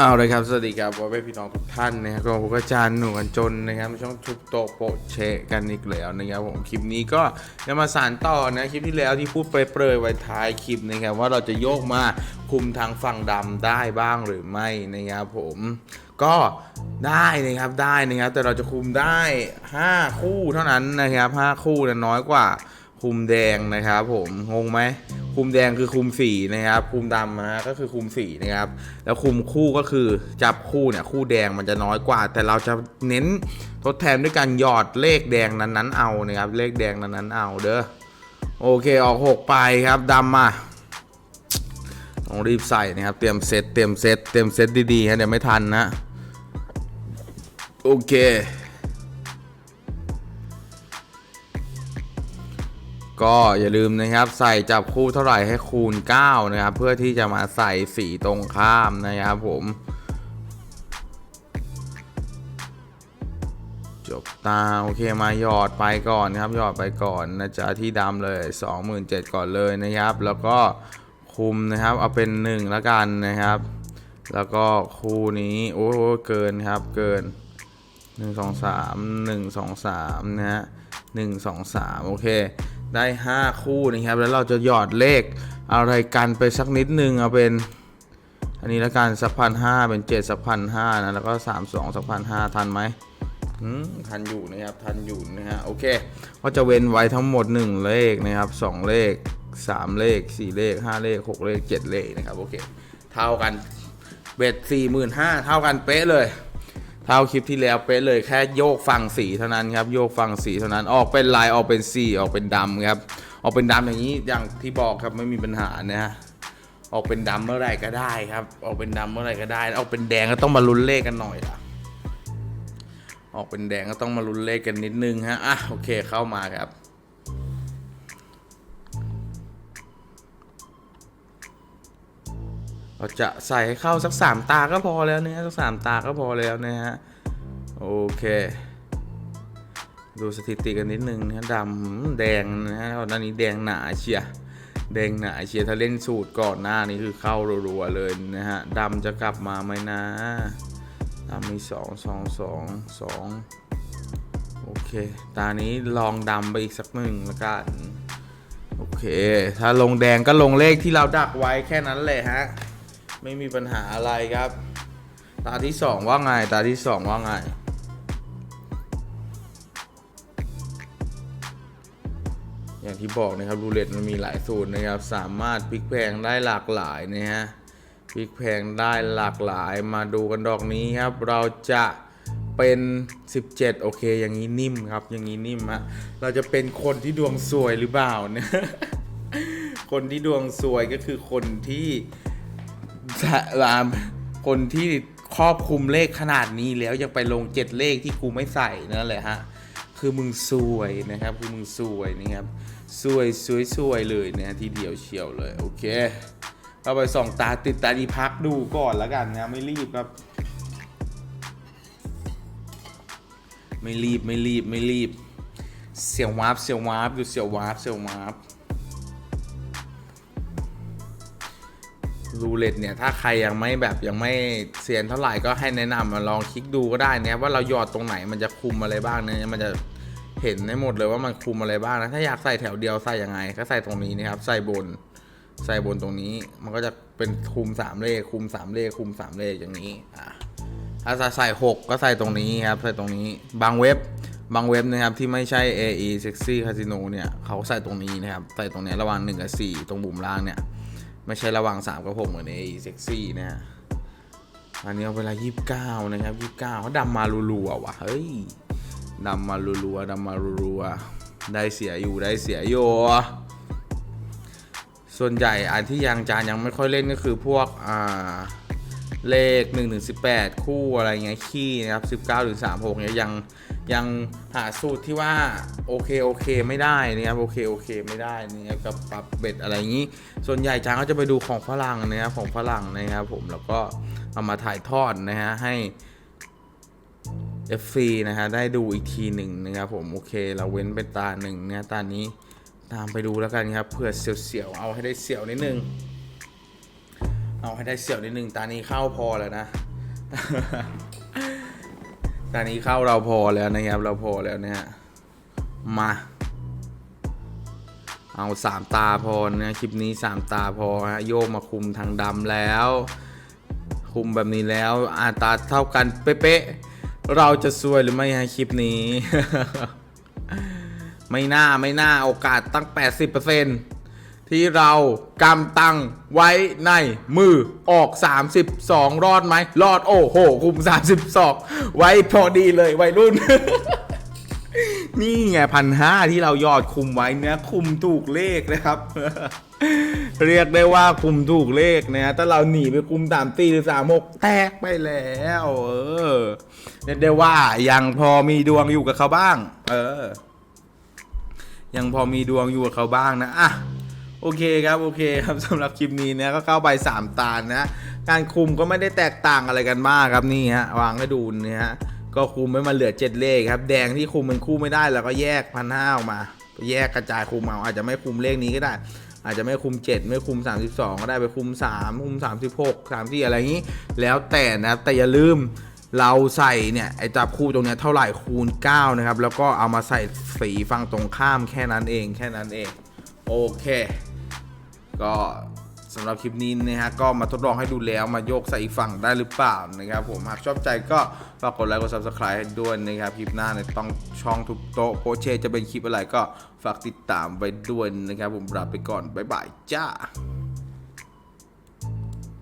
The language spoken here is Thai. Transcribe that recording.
เอาเลยครับ สวัสดีครับว่าเป็นพี่น้องทุกท่านนะครับก็ผมก็จานหนูกันจนนะครับช่องทุบโตะโปะเชะกันอีกแล้วนะครับผมคลิปนี้ก็จะมาสานต่อนะคลิปที่แล้วที่พูดเปรยๆไว้ท้ายคลิปนะครับว่าเราจะโยกมาคุมทางฝั่งดำได้บ้างหรือไม่นะครับผมก็ได้นะครับได้นะครับแต่เราจะคุมได้ 5 คู่เท่านั้นนะครับ5คู่นะน้อยกว่าคุมแดงนะครับผมงงไหม คุมแดงคือคุมสีนะครับ คุมดำนะก็คือคุมสีนะครับ แล้วคุมคู่ก็คือจับคู่เนี่ยคู่แดงมันจะน้อยกว่า แต่เราจะเน้นทดแทนด้วยการหยอดเลขแดงนั้นๆเอานะครับ เลขแดงนั้นๆเอาเด้อโอเคออกหกไปครับดำมาต้องรีบใส่นะครับ เตรียมเซตเตรียมเซตเตรียมเซตดีๆฮะเดี๋ยวไม่ทันนะ โอเค ก็อย่าลืมนะครับใส่จับคู่เท่าไหร่ให้คูณ 9 นะครับ เพื่อที่จะมาใส่สีตรงข้ามนะครับผมจบตาโอเคมาหยอดไปก่อนนะครับหยอดไปก่อนนะจ๊ะที่ดำเลย 27,000 ก่อนเลยนะครับ แล้วก็คุมนะครับเอาเป็น 1 แล้วกันนะครับ แล้วก็คู่นี้โอ้โหเกินครับเกิน 1 2 3 1 2 3นะฮะ1 2 3 โอเค ได้ 5 คู่นะครับ แล้วเราจะหยอดเลขอะไรกันไปสักนิดนึงเอาเป็น อันนี้แล้วกันสักพันห้าเป็นเจ็ดสักพันห้านะแล้วก็สามสองสักพันห้าทันไหมอืมทันอยู่นะครับทันอยู่นะฮะโอเค ก็จะเว้นไว้ทั้งหมด 1 เลขนะครับ2เลข 3 เลข 4 เลข 5 เลข 6 เลข 7 เลขนะครับโอเคเท่ากันเบ็ดสี่หมื่นห้าเท่ากันเป๊ะเลย เท่าคลิปที่แล้วเป๊ะเลยแค่โยกฝั่งสีเท่านั้นครับโยกฝั่งสีเท่านั้นออกเป็นลายออกเป็นสีออกเป็นดำครับออกเป็นดำอย่างนี้อย่างที่บอกครับไม่มีปัญหานะฮะออกเป็นดำเมื่อไรก็ได้ครับ ออกเป็นดำเมื่อไรก็ได้ ออกเป็นแดงก็ต้องมาลุ้นเลขกันหน่อยละออกเป็นแดงก็ต้องมาลุ้นเลขกันนิดนึงฮะอะโอเคเข้ามาครับ เราจะใส่ให้เข้าสักสามตาก็พอแล้วนะฮะสักสามตาก็พอแล้วนะฮะโอเค ดูสถิติกันนิดนึงนะดำแดงนะฮะตอนนี้แดงหนาเชียแดงหนาเชียถ้าเล่นสูตรก่อนหน้านี้คือเข้ารัวๆเลยนะฮะดำจะกลับมาไหมนะดำมีสองสองสองสองโอเค ตานี้ลองดำไปอีกสักหนึ่งละกัน โอเค ถ้าลงแดงก็ลงเลขที่เราดักไว้แค่นั้นเลยฮะ ไม่มีปัญหาอะไรครับ ตาที่สองว่าไง ตาที่สองว่าไง อย่างที่บอกนะครับรูเล็ตมันมีหลายสูตรนะครับ สามารถพลิกแพงได้หลากหลายนะฮะพลิกแพงได้หลากหลายมาดูกันดอกนี้ครับ เราจะเป็น 17 โอเค อย่างนี้นิ่มครับ อย่างนี้นิ่มฮะเราจะเป็นคนที่ดวงสวยหรือเปล่าเนี่ยคนที่ดวงสวยก็คือคนที่ รามคนที่ครอบคุมเลขขนาดนี้แล้วยังไปลงเจ็ดเลขที่กูไม่ใส่นั่นแหละฮะคือมึงซวยนะครับ คือมึงซวยนะครับซวยซวยซวยเลยนะทีเดียวเชียวเลยโอเคเข้าไปส่องตาติดตาดีพักดูก่อนแล้วกันนะไม่รีบครับ ไม่รีบไม่รีบไม่รีบ เสียววาร์ปเสียววาร์ปอยู่เสียววาร์ปเสียววาร์ป รูเล็ตเนี่ย ถ้าใครยังไม่แบบยังไม่เซียนเท่าไหร่ก็ให้แนะนำมาลองคลิกดูก็ได้นะครับว่าเราหยอดตรงไหนมันจะคุมอะไรบ้างเนี่ยมันจะเห็นได้หมดเลยว่ามันคุมอะไรบ้างนะถ้าอยากใส่แถวเดียวใส่ยังไง ก็ใส่ตรงนี้นะครับ ใส่บน ใส่บนตรงนี้ มันก็จะเป็นคุมสามเลขคุมสามเลขคุมสามเลขอย่างนี้อะถ้าจะใส่หกก็ใส่ตรงนี้ครับ ใส่ตรงนี้บางเว็บบางเว็บนะครับที่ไม่ใช่ AE Sexy Casino เนี่ยเขาใส่ตรงนี้นะครับ ใส่ตรงนี้ระหว่าง1กับ4ตรงบุ่มล่างเนี่ย ไม่ใช่ระหว่าง 3 กับ 6 เหมือนไอ้เซ็กซี่นะฮะอันนี้เอาเวลา 29 นะครับ 29เขาดำมารัวๆว่ะ เฮ้ยดำมารัวๆดำมารัวๆได้เสียอยู่ได้เสียอยู่ส่วนใหญ่อันที่ยังจานยังไม่ค่อยเล่นก็คือพวกอ่า เลข1ถึง18คู่อะไรเงี้ยขี้นะครับ 19ถึง36เนี่ยยังยังหาสูตรที่ว่าโอเคโอเคไม่ได้นะครับโอเคโอเคไม่ได้นะครับกับปรับเบ็ดอะไรอย่างนี้ ส่วนใหญ่จางก็จะไปดูของฝรั่งนะครับของฝรั่งนะครับผมแล้วก็เอามาถ่ายทอดนะฮะให้ FC นะฮะได้ดูอีกทีหนึ่งนะครับผมโอเคเราเว้นเป็นตาหนึ่งนะตานี้ตามไปดูแล้วกันครับเผื่อเสียวๆเอาให้ได้เสียวนิดนึง เอาให้ได้เสียวนิดนึงตานี้เข้าพอแล้วนะตอนนี้เข้าเราพอแล้วนะครับ เราพอแล้วนะฮะ มา เอาสามตาพอนะคลิปนี้สามตาพอฮะโยกมาคุมทางดำแล้ว คุมแบบนี้แล้วอาตาเท่ากันเป๊ะๆเราจะซวยหรือไม่ฮะคลิปนี้ ไม่น่าไม่น่าโอกาสตั้ง 80% ที่เรากำตังไว้ในมือออก 32 รอดไหม รอดโอ้โห คุม 32 ไว้พอดีเลยวัยรุ่น นี่ไงพันห้าที่เรายอดคุมไว้เนี่ยคุมถูกเลขนะครับ เรียกได้ว่าคุมถูกเลขนะถ้าเราหนีไปคุมสามตีหรือสามหกแตกไปแล้วเออเรียกได้ว่ายังพอมีดวงอยู่กับเขาบ้าง เออ ยังพอมีดวงอยู่กับเขาบ้างนะอะ โอเคครับ โอเคครับสำหรับคลิปนี้เนี่ยก็เข้าไปสามตาลนะ การคุมก็ไม่ได้แตกต่างอะไรกันมากครับนี่ฮะวางให้ดูเนี่ยฮะก็คุมไม่มาเหลือเจ็ดเลขครับ แดงที่คุมเป็นคู่ไม่ได้แล้วก็แยกพันห้าออกมา แยกกระจายคุมเอาอาจจะไม่คุมเลขนี้ก็ได้ อาจจะไม่คุม 7 ไม่คุม 32 ก็ได้ไปคุม 3 คุม 36 34 อะไรอย่างนี้ แล้วแต่นะครับแต่อย่าลืมเราใส่เนี่ยไอ้จับคู่ตรงเนี้ยเท่าไหร่คูณ 9 นะครับ แล้วก็เอามาใส่สีฝั่งตรงข้ามแค่นั้นเองแค่นั้นเอง โอเค ก็สำหรับคลิปนี้นะฮะก็มาทดลองให้ดูแล้วมาโยกใส่อีกฝั่งได้หรือเปล่านะครับผมหากชอบใจก็ฝากกดไลค์กด subscribe ให้ด้วยนะครับคลิปหน้าในต้องช่องทุกโต๊ะโพเชจะเป็นคลิปอะไรก็ฝากติดตามไว้ด้วยนะครับผมลาไปก่อนบ๊ายบายจ้า